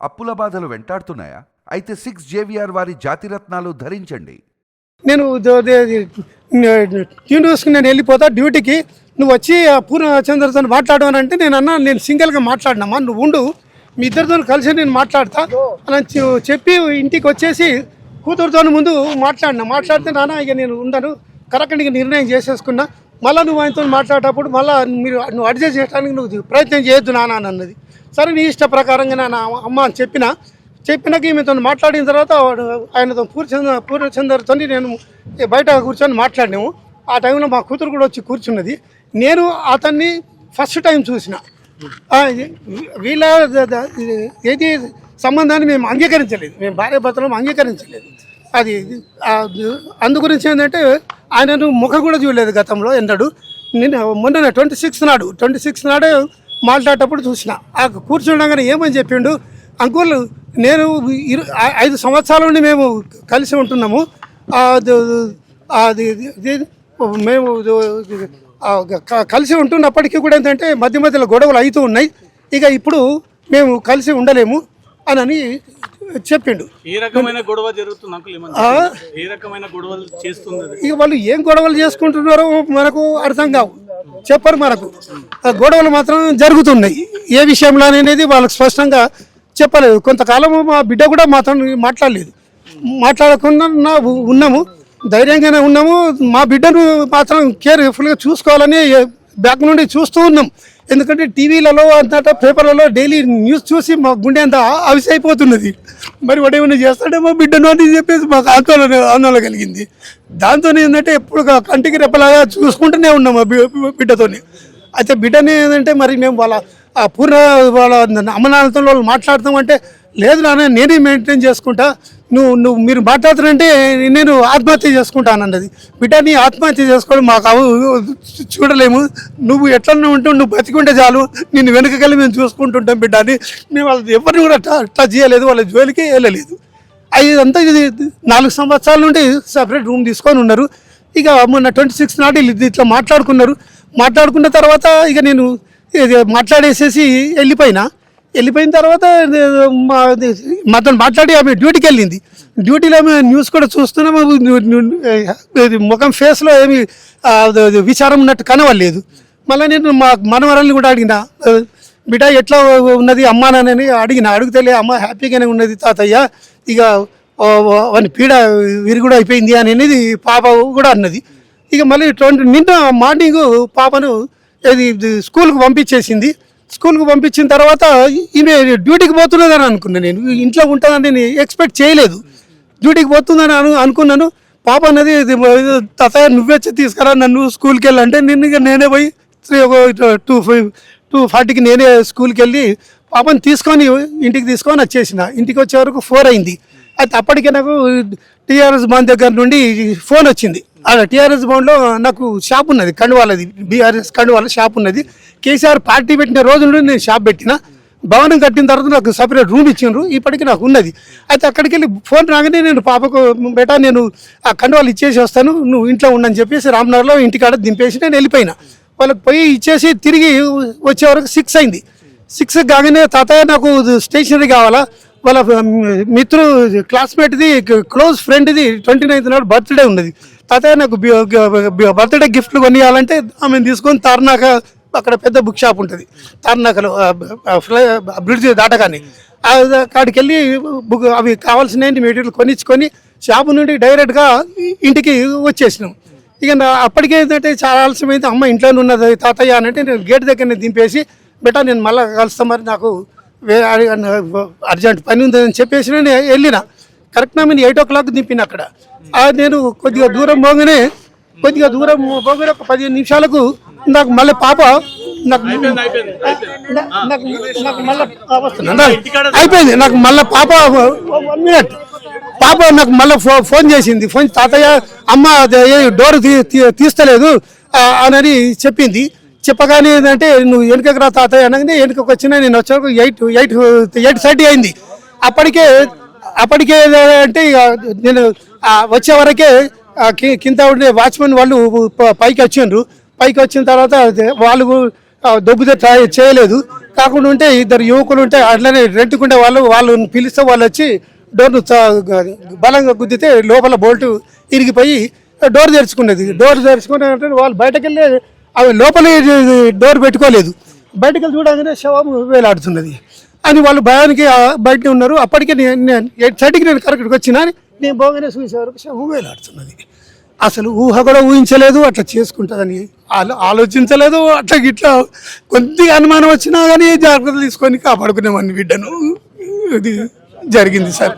అప్పుల బాధలు వెంటాడుతున్నాయా? అయితే సిక్స్ జేవిఆర్ వారి జాతిరత్నాలు ధరించండి. నేను యూనివర్సిటీ నేను వెళ్ళిపోతా డ్యూటీకి. నువ్వు వచ్చి ఆ పూర్ణచంద్రతో మాట్లాడమని అంటే నేను అన్నా నేను సింగిల్గా మాట్లాడినామా? నువ్వు ఉండు. మీ ఇద్దరితో కలిసి నేను మాట్లాడతా. అని చెప్పి ఇంటికి వచ్చేసి కూతురుతో ముందు మాట్లాడినా. మాట్లాడితే నాన్న ఇక నేను ఉండను. కరెక్ట్ ఇక నిర్ణయం చేసేసుకున్నా. మళ్ళీ నువ్వు ఆయనతో మాట్లాడేటప్పుడు మళ్ళీ మీరు నువ్వు అడ్జస్ట్ చేయడానికి నువ్వు ప్రయత్నం చేయొద్దు నాన్న అన్నది. సరే నీ ఇష్ట ప్రకారంగా నా అమ్మ అని చెప్పిన చెప్పినాక ఈమెతో మాట్లాడిన తర్వాత వాడు ఆయనతో పూర్చంద్ర పూర్ణచందర్తో నేను బయట కూర్చొని మాట్లాడినాము. ఆ టైంలో మా కూతురు కూడా వచ్చి కూర్చున్నది. నేను అతన్ని ఫస్ట్ టైం చూసిన. వీళ్ళ ఏది సంబంధాన్ని మేము అంగీకరించలేదు. మేము భార్య భర్తలను అంగీకరించలేదు. అది అందుగురించి అందు గురించి ఏంటంటే ఆయనను ముఖం కూడా చూడలేదు గతంలో ఎన్నడు నిన్న మొన్న ట్వంటీ సిక్స్ నాడు ట్వంటీ సిక్స్ నాడే మాట్లాడేటప్పుడు చూసిన. ఆ కూర్చుండగానే ఏమని చెప్పిండు? అంకుల్ నేను ఇరు- ఐదు సంవత్సరాల నుండి మేము కలిసి ఉంటున్నాము. అది మేము కలిసి ఉంటున్నప్పటికీ కూడా ఏంటంటే మధ్య మధ్యలో గొడవలు అవుతూ ఉన్నాయి. ఇక ఇప్పుడు మేము కలిసి ఉండలేము అని అని చెప్పిండు. ఏ రకమైన గొడవ జరుగుతుంది? ఇక వాళ్ళు ఏం గొడవలు చేసుకుంటున్నారో మనకు అర్థం కావు. చెప్పరు మనకు. ఆ గొడవలు మాత్రం జరుగుతున్నాయి. ఏ విషయంలో అనేది వాళ్ళకి స్పష్టంగా చెప్పలేదు. కొంతకాలం మా బిడ్డ కూడా మాతో మాట్లాడలేదు. మాట్లాడకుండా ఉన్నాము. ధైర్యంగానే ఉన్నాము. మా బిడ్డను మాత్రం కేర్ఫుల్గా చూసుకోవాలని బ్యాక్ నుండి చూస్తూ ఉన్నాం. ఎందుకంటే టీవీలలో అంతటా పేపర్లలో డైలీ న్యూస్ చూసి మా గుండె అంతా ఆవిసైపోతున్నది అయిపోతున్నది మరి వాడు ఏమైనా చేస్తాడే మా బిడ్డను అని చెప్పేసి మాకు ఆందోళన ఆందోళన కలిగింది. దాంతో ఏంటంటే ఎప్పుడు కంటికి రెప్పలాగా చూసుకుంటూనే ఉన్నాం మా బిడ్డతోని. అయితే బిడ్డని ఏంటంటే మరి మేము వాళ్ళ ఆ పూర్ణ వాళ్ళ అమ్మనాన్నతో వాళ్ళు మాట్లాడతామంటే లేదు నాన్న నేనే మెయింటైన్ చేసుకుంటా. నువ్వు నువ్వు మీరు మాట్లాడుతున్నంటే నేను ఆత్మహత్య చేసుకుంటానన్నది. బిడ్డ బిడ్డని ఆత్మహత్య చేసుకోవడం మాకు చూడలేము. నువ్వు ఎట్లన్నా ఉంటూ నువ్వు బతికుంటే చాలు. నిన్ను వెనుకకెళ్ళి మేము చూసుకుంటుంటాం బిడ్డ అని. మేము వాళ్ళు ఎవరిని కూడా ట- టచ్ చేయలేదు. వాళ్ళ జోలికి వెళ్ళలేదు. అదంతా ఇది నాలుగు సంవత్సరాల నుండి సపరేట్ రూమ్ తీసుకొని ఉన్నారు. ఇక మొన్న ట్వంటీ సిక్స్ నాటి ఇట్లా మాట్లాడుకున్నారు. మాట్లాడుకున్న తర్వాత ఇక నేను ఇది మాట్లాడేసేసి వెళ్ళిపోయినా. వెళ్ళిపోయిన తర్వాత మా మాతో మాట్లాడి ఆమె డ్యూటీకి వెళ్ళింది. డ్యూటీలో ఆమె న్యూస్ కూడా చూస్తున్నాము ముఖం ఫేస్లో ఏమి అది విచారం ఉన్నట్టు కనవలేదు మళ్ళీ నేను మా మనవరాల్ని కూడా అడిగిన బిడ్డ ఎట్లా ఉన్నది అమ్మానని అడిగిన. అడిగితేలే అమ్మ హ్యాపీగానే ఉన్నది తాతయ్య. ఇక వాని పీడ విరుగుడు అయిపోయింది అని అనేది పాప కూడా అన్నది. ఇక మళ్ళీ ట్వంటీ నిన్న మార్నింగ్ పాపను ఇది స్కూల్కి పంపించేసింది. స్కూల్కి పంపించిన తర్వాత ఈమె డ్యూటీకి పోతున్నదని అనుకున్నాను నేను. ఇంట్లో ఉంటుందని నేను ఎక్స్పెక్ట్ చేయలేదు. డ్యూటీకి పోతుందని అను అనుకున్నాను. పాప అనేది తాతయ్య నువ్వే వచ్చి తీసుకురా నన్ను స్కూల్కి వెళ్ళంటే నేను ఇక నేనే పోయి త్రీ టూ ఫైవ్ టూ ఫార్టీకి నేనే స్కూల్కి వెళ్ళి పాపని తీసుకొని ఇంటికి తీసుకొని వచ్చేసిన. ఇంటికి వచ్చే వరకు ఫోర్ అయింది. అయితే అప్పటికే నాకు టీఆర్ఎస్ బాన్ దగ్గర నుండి ఫోన్ వచ్చింది. అలా టీఆర్ఎస్ భవన్లో నాకు షాప్ ఉన్నది కండువాలది. బీఆర్ఎస్ కండువాల షాప్ ఉన్నది. కేసీఆర్ పార్టీ పెట్టిన రోజు నుండి నేను షాప్ పెట్టిన. భవనం కట్టిన తర్వాత నాకు సపరేట్ రూమ్ ఇచ్చిండ్రు ఇప్పటికి నాకు ఉన్నది. అయితే అక్కడికి వెళ్ళి ఫోన్ రాగానే నేను పాపకు బేటా నేను ఆ కండువాలు ఇచ్చేసి వస్తాను నువ్వు ఇంట్లో ఉండని చెప్పేసి రామ్నగర్లో ఇంటికాడ దింపేసి నేను వెళ్ళిపోయినా. వాళ్ళకి పోయి ఇచ్చేసి తిరిగి వచ్చే వరకు సిక్స్ అయింది. సిక్స్ కాగానే తాతయ్య నాకు స్టేషనరీ కావాలా? వాళ్ళ మిత్రు క్లాస్మేట్ది క్లోజ్ ఫ్రెండ్ది ట్వంటీ నైన్త్ నాడు బర్త్డే ఉన్నది. తాతయ్య నాకు బర్త్డే గిఫ్ట్లు కొనియాలంటే ఆమెను తీసుకొని తార్నాక అక్కడ పెద్ద బుక్ షాప్ ఉంటుంది. తార్నాకలో బ్రిడ్జ్ దాటగానే అక్కడికి వెళ్ళి బుక్ అవి కావాల్సిన మెటీరియల్ కొనిచ్చుకొని షాపు నుండి డైరెక్ట్గా ఇంటికి వచ్చేసినాం. ఇక నా అప్పటికే ఏంటంటే చాలా ఆలస్యమైంది. అమ్మ ఇంట్లోనే ఉన్నది తాతయ్య అని అంటే నేను గేట్ దగ్గరనే దింపేసి బెటా నేను మళ్ళీ కలుస్తాం మరి నాకు వే- అడి- అర్జెంట్ పని ఉందని చెప్పేసి నేను వెళ్ళిన. కరెక్ట్ నా మీద ఎయిట్ ఓ క్లాక్ దింపిన అక్కడ. నేను కొద్దిగా దూరం పోగానే కొద్దిగా దూరం పోగానే ఒక పదిహేను నిమిషాలకు నాకు మళ్ళీ పాప నాకు మళ్ళీ? అయిపోయింది. నాకు మళ్ళీ పాప వన్ మినిట్ పాప నాకు మళ్ళీ ఫో ఫోన్ చేసింది. ఫోన్ తాతయ్య అమ్మ డోర్ తీస్తలేదు. అని చెప్పింది చెప్పగానే ఏంటంటే నువ్వు వెనుకకు రా తాతయ్య అనగానే వెనుకకు వచ్చిన నేను వచ్చేవరకు ఎయిట్ ఎయిట్ ఎయిట్ థర్టీ అయింది. అప్పటికే అప్పటికే అంటే నేను వచ్చేవరకే వచ్చే వరకే కింద ఉండే వాచ్మెన్ వాళ్ళు పైకి వచ్చిండ్రు. పైకి వచ్చిన తర్వాత వాళ్ళు ఆ, ట్రై చేయలేదు. కాకుండా ఉంటే ఇద్దరు యువకులు ఉంటే అట్లనే రెంట్కుండే వాళ్ళు వాళ్ళు పిలిస్తే వాళ్ళు వచ్చి డోర్ను బలంగా గుద్దితే లోపల బోల్ట్ ఇరిగిపోయి డోర్ తెరుచుకున్నది డోర్ తెరుచుకునే అంటే వాళ్ళు బయటకు వెళ్ళి అవి లోపల డోర్ పెట్టుకోలేదు. బయటకు వెళ్ళి చూడగానే శవం వేలాడుతున్నది. అని వాళ్ళు భయానికి బయటనే బయట ఉన్నారు. అప్పటికే నేను నేను నేను కరెక్ట్గా వచ్చినా నేను బాగానే చూసే వరకు శవం వేలాడుతున్నది. అసలు ఊహ కూడా ఊహించలేదు అట్లా చేసుకుంటుందని ఆలో ఆలోచించలేదు అట్లా గిట్లా కొద్దిగా అనుమానం వచ్చినా కానీ జాగ్రత్తలు తీసుకొని కాపాడుకునేవాడిని బిడ్డను. ఇది జరిగింది సార్.